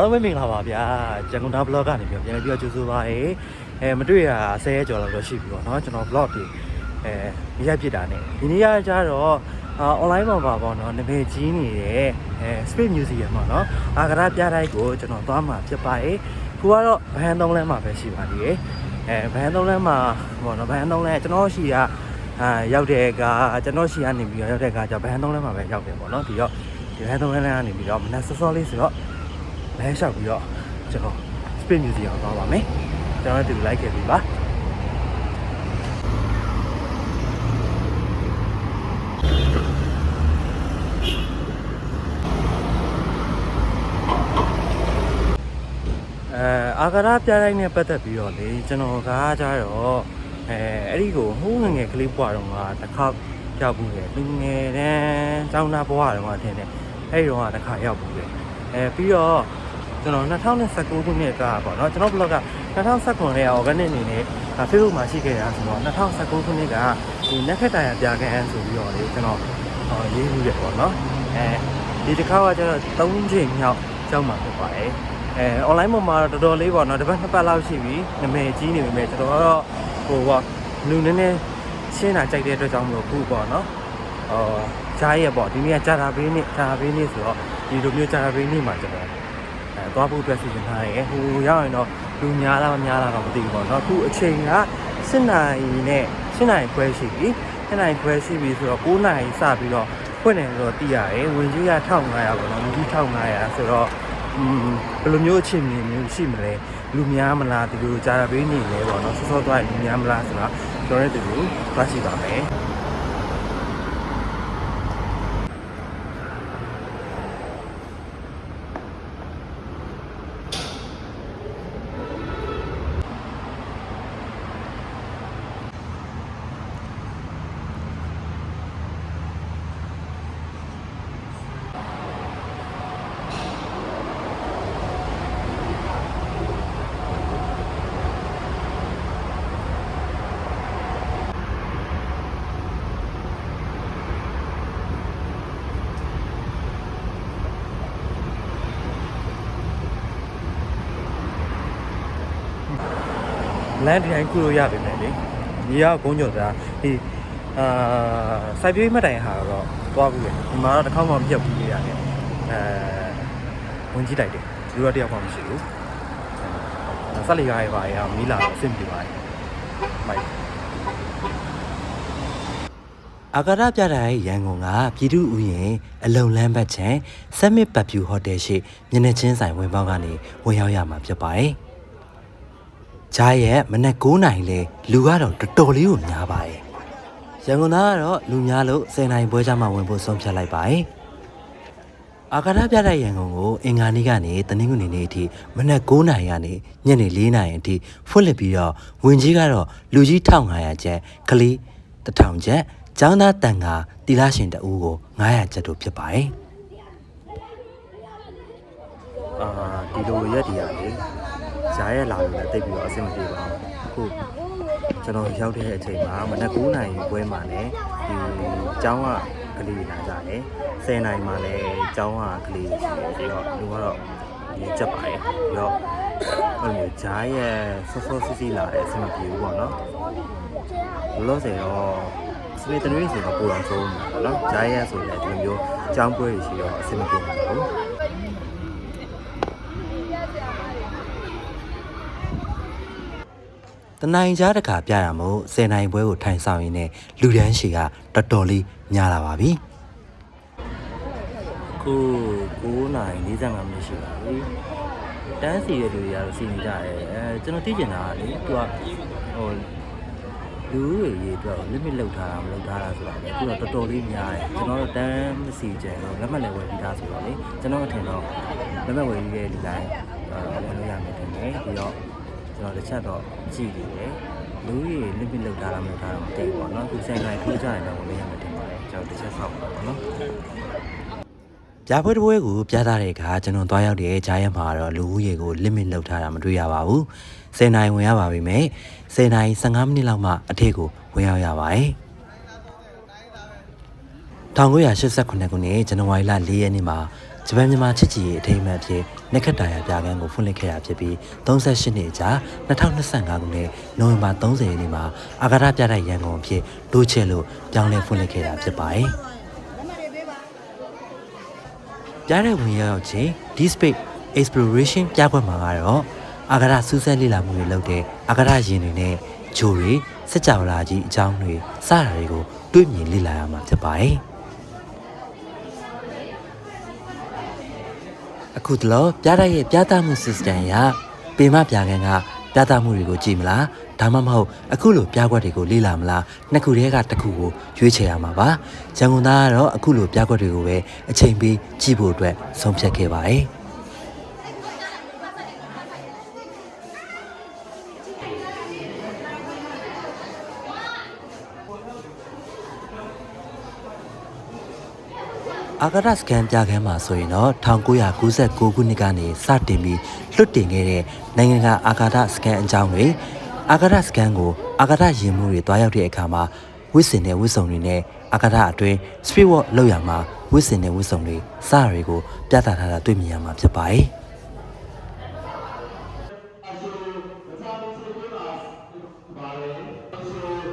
ဟယ်လိုအားလုံးပဲမင်္ဂလာပါဗျာကျန်ကုန်တာ blog ကနေပြီးတော့ပြန်လည်ပြီးတော့ကြိုဆိုပါရစေအဲမတွေ့ရ10ရက်ကျော်လောက်တော့ရှိပြီပေါ့နော်ကျွန်တော် blog တွေအဲရိုက်ပြစ်တာ ਨੇ ဒီနေ့ကကျတော့အာ online မှာပါပေါ့နော်နာမည်ကြီးနေတဲ့အဲ Space Museum ပေါ့နော်အာဂရပြတိုင်းကိုကျွန်တော်သွားမှာဖြစ်ပါတယ်ခုကတော့ဘန်သုံးလမ်းမှာပဲရှိပါသေးတယ်အဲဘန်သုံးလမ်းမှာပေါ့နော်ဘန်သုံးလမ်းကျွန်တော်ရှိကအာရောက်တဲ့ကကျွန်တော်ရှိကနေပြီးတော့ရောက်တဲ့ကကျဘန်သုံးလမ်းမှာပဲရောက်တယ်ပေါ့နော်ဒီတော့ဒီဘန်သုံးလမ်းကနေပြီးတော့မနက်စောစောလေးဆိုတော့ လဲလျှောက်ပြီးတော့ကျွန်တော် Space Museum ကိုသွားပါမယ်ကျွန်တော်တို့ဒီလိုက်ခဲ့ပြီပါအဲအာဂရပြတိုင်းနဲ့ပတ်သက်ပြီးတော့လေကျွန်တော်ကကြတော့အဲအဲ့ဒီကိုဟိုးငယ်ငယ်ကလေးဘွားတော့ကတစ်ခါရောက်ဘူးလေလူငယ်တန်းကျောင်းသားဘွားတော့ကထင်တယ်အဲ့ဒီတော့ကတစ်ခါရောက်ဘူးလေအဲပြီးတော့ ကျွန်တော်2019ခုနှစ်ကပေါ့နော်ကျွန်တော် blog က2019ရဲ့ organic အနေနဲ့ Facebook မှာရှိခဲ့တာဆိုတော့2019ခုနှစ်ကဒီနက်ခက်တာရပြကန်းဆိုပြီးတော့လေကျွန်တော်ဟောရေးမှုရပေါ့နော်အဲဒီတစ်ခါကကျတော့3ချိန်မြောက်ကြောက်မှာဖြစ်ပါတယ်အဲ online ပေါ်မှာတော်တော်လေးပေါ့နော်တစ်ပတ်နှစ်ပတ်လောက်ရှိပြီနာမည်ကြီးနေပြီမဲ့ကျွန်တော်ကတော့ဟိုပေါ့လူနည်းနည်းရှင်းတာကြိုက်တဲ့အတွက်ကြောင့်မလို့ခုပေါ့နော်အော်ဂျားရဲ့ပေါ့ဒီနေ့ကဂျာတာဘေးနေ့ဂျာတာဘေးနေ့ဆိုတော့ဒီလိုမျိုးဂျာတာဘေးနေ့မှာကျွန်တော်အဲ သွားဖို့အတွက်စီစဉ်ထားတယ်ဟိုရောက်ရင်တော့လူများလားမများလားတော့မသိဘူးပေါ့နော်အခုအချိန်က7နာရီနဲ့7နာရီခွဲရှိပြီ7နာရီခွဲရှိပြီဆိုတော့9နာရီစပြီးတော့ဖွင့်တယ်ဆိုတော့သိရတယ်ဝင်ကြီးက1500ပေါ့နော်ဝင်ကြီး1500ဆိုတော့อืมဘယ်လိုမျိုးအခြေအနေမျိုးရှိမလဲလူများမလားဒီလိုကြာတာပေးနေလဲပေါ့နော်ဆောဆောသွားရင်လူများမလားဆိုတော့ကျွန်တော်တို့ဒီလိုသွားရှိပါမယ် လမ်းတိုင်းကုလို့ရပြီမယ်လေညီကကုန်းကျော်သားဒီအာစိုက်ပျိုးမှတ်တိုင်ဟာတော့သွားဘူးလေဒီမှာတော့တစ်ခါမှမပြတ်ဘူးလေရတယ်အဲဝင်ကြည့်လိုက်တယ်ဒီတော့တယောက်မှမရှိဘူးဆက်လီကားရပါရမီးလာတော့အဆင်ပြေပါတယ်မိုက်အာကာဒပြတိုင်းရန်ကုန်ကပြည်သူဥယျာဉ်အလုံလန်းဘတ်ချံဆမစ်ပတ်ဖြူဟိုတယ်ရှိမျက်နှာချင်းဆိုင်ဝင်ပေါက်ကနေဝင်ရောက်ရမှာဖြစ်ပါတယ်။ ဂျားရဲ့မနက်9နာရီလေလူကတော့တော်တော်လေးကိုများပါတယ်။ရန်ကုန်သားကတော့လူများလို့10နိုင်ပွဲကြမှာဝင်ဖို့ဆုံးဖြတ်လိုက်ပါတယ်။အာကာဒပြတိုင်းရန်ကုန်ကိုအင်္ဂါနေ့ကနေတနင်္ဂနွေနေ့အထိမနက်9နာရီကနေညနေ4နာရီအထိဖွင့်လှစ်ပြီးတော့ဝင်ကြီးကတော့လူကြီး1500ကျပ်ကလေး1000ကျပ်ကျောင်းသားတန်ကတီလာရှင်တအူးကို900ကျပ်တို့ဖြစ်ပါတယ်။အာဒီလိုရက်တည်ရလေ ဈာရက်လာလို့လည်းတိတ်ပြီးတော့အဆင်မပြေပါဘူး။အခုကျွန်တော်ရောက်တဲ့အချိန်မှာမနက်9နာရီပွဲမှာလည်းဒီကျောင်းကကလေးလာကြတယ်။10နာရီမှာလည်းကျောင်းကကလေးရှိတယ်ပြီးတော့လူကတော့ဒီချက်ပါတယ်ပြီးတော့အဲ့လိုဈာရက်ဆော့ဆော့စီစီလာတဲ့အဆင်မပြေဘူးပေါ့နော်။ဘလို့ဆိုတော့စပီတနွေးဆိုတော့ပူအောင်ဆုံးမှာပေါ့နော်။ဈာရက်ဆိုလည်းဒီလိုမျိုးကျောင်းပွဲတွေရှိတော့အဆင်မပြေဘူး တနိုင်ကြားတခါပြရမို့10နိုင်ပွဲကိုထိုင်ဆောင်ရင်းနဲ့လူရန်ရှည်ကတော်တော်လေးညာလာပါပြီခု9နိုင်45မိနစ်ရှိပါပြီတန်းစီတဲ့လူတွေကတော့စီနေကြတယ်အဲကျွန်တော်သိချင်တာကလေသူကဟိုလူတွေရေးအတွက် limit လောက်ထားတာမလောက်ထားတာဆိုတာလေသူကတော်တော်လေးများတယ်ကျွန်တော်တို့တန်းမစီကြတော့လက်မှတ်လည်းဝယ်ပြီးသားဆိုတော့လေကျွန်တော်အထင်တော့လက်မှတ်ဝယ်ပြီးတဲ့ဒီတိုင်းအဲဝင်လို့ရမယ်ထင်တယ်ပြီးတော့ ကျွန်တော်တစ်ချက်တော့ကြည့်နေတယ်လူကြီး limit လောက်ထားတာမလောက်ထားတာမသိဘူးပေါ့နော်သူဆိုင်တိုင်းထိုးကြရင်တော့ဝင်ရမှာတင်ပါတယ်ကျွန်တော်တစ်ချက်ဆောက်ပါပေါ့နော်ပြပွဲတစ်ပွဲကိုပြသတဲ့အခါကျွန်တော်သွားရောက်တဲ့ကြားရက်မှာတော့လူဦးရေကို limit လောက်ထားတာမတွေ့ရပါဘူး10နိုင်ဝင်ရပါပြီမယ်10နိုင်15မိနစ်လောက်မှအထက်ကိုဝင်ရောက်ရပါတယ်1989ခုနှစ်ဇန်နဝါရီလ4ရက်နေ့မှာ ဂျပန်မြန်မာချစ်ကြည်ရေးအထိမ်းအမှတ်အဖြစ်နက်ခတ်တာယာပြကန်းကိုဖွင့်လှစ်ခဲ့တာဖြစ်ပြီး38နှစ်ကြာ2025ခုနှစ်နိုဝင်ဘာ30ရက်နေ့မှာအာဂါရပြတဲ့ရန်ကုန်အဖြစ်ဒိုးချဲလို့ပြောင်းလဲဖွင့်လှစ်ခဲ့တာဖြစ်ပါတယ်။ပြတဲ့ဝင်ရောက်ခြင်း Deep Space Exploration ပြကွက်မှာကတော့အာဂါရစူးစမ်းလေ့လာမှုတွေလုပ်တဲ့အာဂါရယာဉ်တွေနဲ့ဂျိုတွေစက်ကြဝဠာကြီးအကြောင်းတွေစတာတွေကိုတွေ့မြင်လေ့လာရမှာဖြစ်ပါတယ်။ ခုတလောပြတာရဲ့ပြတာမှု system ရပေမပြကန်ကပြတာမှုတွေကိုကြည့်မလားဒါမှမဟုတ်အခုလိုပြကွက်တွေကိုလေ့လာမလားနှစ်ခုတည်းကတစ်ခုကိုရွေးချယ်ရမှာပါရန်ကုန်သားကတော့အခုလိုပြကွက်တွေကိုပဲအချိန်ပေးကြည့်ဖို့အတွက်ဆုံးဖြတ်ခဲ့ပါတယ် အာဂရစကန်ပြခန်းမှာဆိုရင်တော့1996ခုနှစ်ကနေစတင်ပြီးလွတ်တင်ခဲ့တဲ့နိုင်ငံကအာဂါဒစကန်အကြောင်းတွေအာဂါဒစကန်ကိုအာဂါဒရင်မှုတွေတွားရောက်တဲ့အခါမှာဝစ်စင်တဲ့ဝစ်စုံတွေနဲ့အာဂါဒအတွင်း spirit walk လောက်ရမှာဝစ်စင်တဲ့ဝစ်စုံတွေစတာတွေကိုပြသထားတာတွေ့မြင်ရမှာဖြစ်ပါတယ်။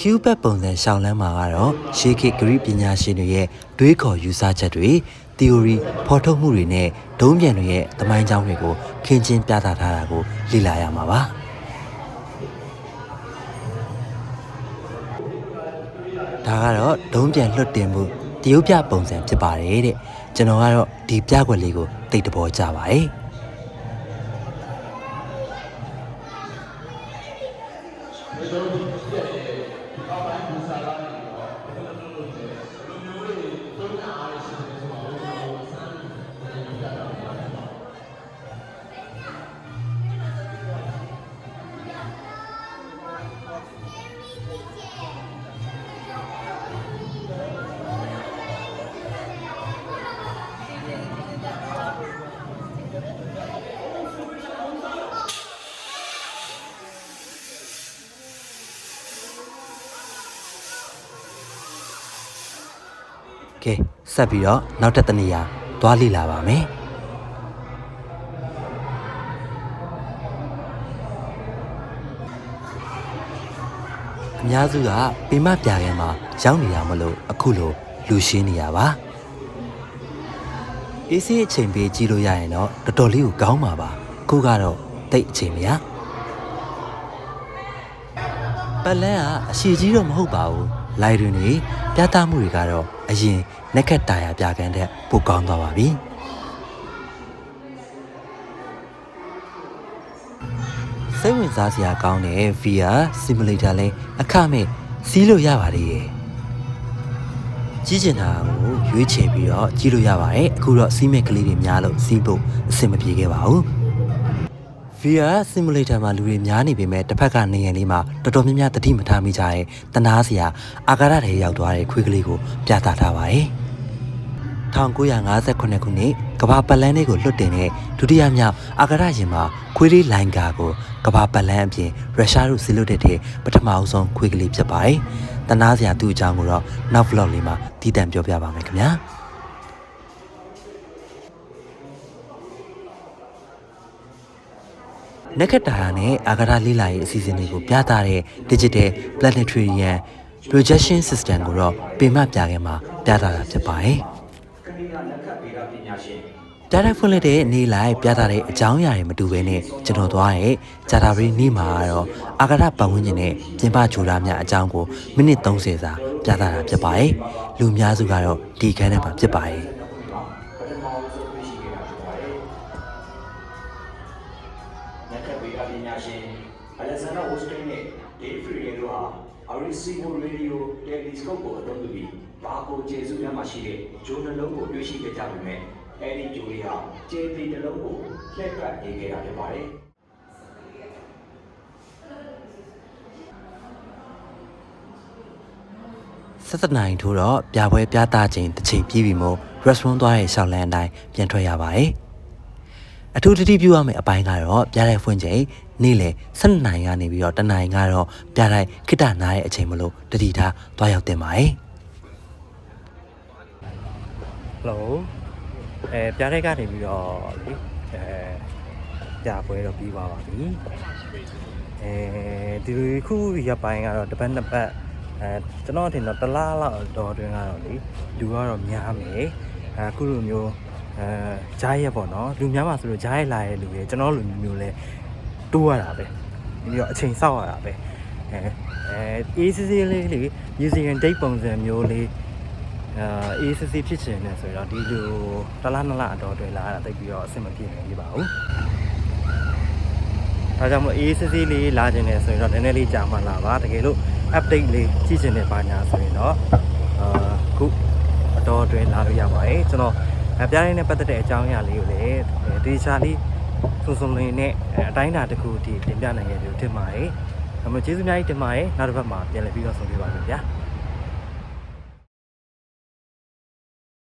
Q ဘက်ပုံစံရှောင်းလန်းမှာကတော့ရှေးခေတ်ဂရိပညာရှင်တွေရဲ့တွေးခေါ်ယူဆချက်တွေ theory ဖော်ထုတ်မှုတွေနဲ့ဒုံးပြန်တွေရဲ့သမိုင်းကြောင်းတွေကိုခင်းချင်းပြသထားတာကိုလေ့လာရမှာပါဒါကတော့ဒုံးပြန်လွတ်တင်မှုတရုတ်ပြပုံစံဖြစ်ပါတယ်တဲ့ကျွန်တော်ကတော့ဒီပြကွက်လေးကိုသိတဲ့ဘောကြပါတယ် ကဲဆက်ပြီးတော့နောက်ထပ်တစ်နေရာသွားလိလာပါမယ်အများစုကပေမပြခဲမှာရောက်နေရမလို့အခုလိုလူရှင်းနေရပါအေးစေးအချိန်ပေးကြည့်လို့ရရင်တော့တော်တော်လေးကိုကောင်းပါပါအခုကတော့တိတ်အချိန်မရပလန်းကအရှိကြီးတော့မဟုတ်ပါဘူးလိုက်တွင်နေပြသမှုတွေကတော့ အရင်နက်ခတ်တာယာပြကန်းတဲ့ပိုကောင်းသွားပါပြီစိတ်ဝင်စားစရာကောင်းတဲ့ VR simulator လဲအခမဲ့စီးလို့ရပါသေးတယ်ကြီးကျင်တာကိုရွေးချယ်ပြီးတော့ကြီးလို့ရပါတယ်အခုတော့စီးမဲ့ကလေးတွေများလို့စီးဖို့အဆင်မပြေခဲ့ပါဘူး VR simulator မှာလူတွေများနေပေမဲ့တစ်ဖက်ကနေရန်လေးမှာတော်တော်များများတတိမထားမိကြတဲ့တနာစရာအာကာရထဲရောက်သွားတဲ့ခွေးကလေးကိုပြသထားပါတယ်။1958ခုနှစ်ကမ္ဘာပတ်လန်းလေးကိုလွတ်တင်တဲ့ဒုတိယမြောက်အာကာရယာဉ်မှာခွေးလေးလိုင်ကာကိုကမ္ဘာပတ်လန်းအပြင်ရုရှားတို့စီလွတ်တဲ့ပထမအဆုံးခွေးကလေးဖြစ်ပါတယ်။တနာစရာသူ့အကြောင်းကိုတော့နောက် vlog လေးမှာတည်တံ့ပြောပြပါမယ်ခင်ဗျာ။ နက်ခက်တာယာနဲ့အာဂါရလေးလာရေးအစီအစဉ်တွေကိုပြသတဲ့ Digital Planetarian Projection System ကိုတော့ပေမပြခဲမှာပြသတာဖြစ်ပါတယ်။ကနေ့ကလက်ခတ်ပေးတာပညာရှင်ပြတဲ့ဖွင့်လက်တဲ့နေ့လိုက်ပြသတဲ့အကြောင်းအရာတွေမတူဘဲနဲ့ကျွန်တော်သွားရဲ့ဂျာတာဘရီနေ့မှာကတော့အာဂါရပတ်ဝန်းကျင်နဲ့ပြင်ပဂျိုဒါများအကြောင်းကိုမိနစ်30စာပြသတာဖြစ်ပါတယ်။လူအများစုကတော့ဒီခန်းထဲမှာဖြစ်ပါတယ်။ အရီစီဗိုရေဒီယိုတယ်လီစကုပ်ကိုအသုံးပြုပြီးဘာကိုကျေစုထဲမှာရှိတဲ့ဂျိုနှလုံးကိုတွေ့ရှိခဲ့ကြပေမဲ့အဲဒီဂျိုတွေဟာကျေတီတစ်လုံးကိုလှည့်ပတ်နေခဲ့တာဖြစ်ပါတယ်။ဆက်စနိုင်ထိုးတော့ပြပွဲပြသခြင်းတစ်ချိန်ပြီးပြီမို့ restaurant သွားရဲ့ရှောက်လန်းအတိုင်းပြန်ထွက်ရပါတယ်။အထူးတတိပြုရမယ့်အပိုင်းကတော့ပြတဲ့ဖွင့်ချိန် နေ့လယ်12နာရီကနေပြီးတော့တနာရီကတော့ပြတဲ့ခိတနာရဲ့အချိန်မလို့တတိထားသွားရောက်တင်ပါတယ်။ဟယ်လိုโอအဲပြားတဲ့ကနေပြီးတော့လေအဲပြပွဲတော့ပြီးသွားပါပြီအဲဒီခုရပ်ပိုင်းကတော့တစ်ပတ်နှစ်ပတ်အဲကျွန်တော်ထင်တော့တစ်လားလောက်တော့အတွင်းကတော့လေလူကတော့များမယ်အဲအခုလိုမျိုးအဲဂျားရက်ပေါ့နော်လူများမှာဆိုလို့ဂျားရက်လာရဲ့လူတွေကျွန်တော်လိုမျိုးလဲ တိုးရတာပဲပြီးတော့အချိန်စောက်ရတာပဲအဲအဲအေးစစ်စစ်လေးလေ using date ပုံစံမျိုးလေးအာအေးစစ်စစ်ဖြစ်ချင်တယ်ဆိုတော့ဒီလိုတစ်လားနှစ်လားအတော်တွင်လာတာတိတ်ပြီးတော့အဆင်မပြေနိုင်ပြီပါဘူး။ဒါကြောင့်မို့အေးစစ်စစ်လေးလာခြင်းတယ်ဆိုရင်တော့နည်းနည်းလေးကြာမှလာပါတကယ်လို့ update လေးကြည့်ချင်တဲ့ပါညာဆိုရင်တော့အာခုအတော်တွင်လာလို့ရပါတယ်ကျွန်တော်အပြားလေးနဲ့ပတ်သက်တဲ့အကြောင်းအရာလေးကိုလည်းဒေချာလေး စုံစုံလေးနဲ့အတိုင်းအတာတစ်ခုအထိတင်ပြနိုင်ခဲ့တယ်လို့ထင်ပါတယ်။ဒါမှကျေးဇူးများကြီးတင်ပါတယ်နောက်တစ်ပတ်မှာပြန်လည်ပြီးတော့ဆုံပြပါမယ်ဗျာ။